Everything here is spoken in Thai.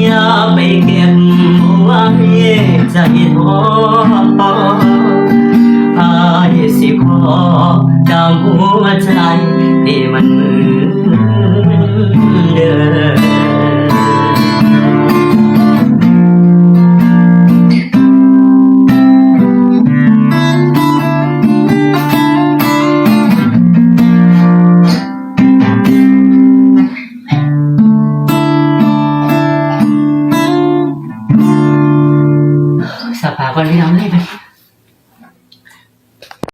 อย่าไปเก็บไว้ใจหออายสิพอดาวหัวใจที่มันมือ 我这那累的。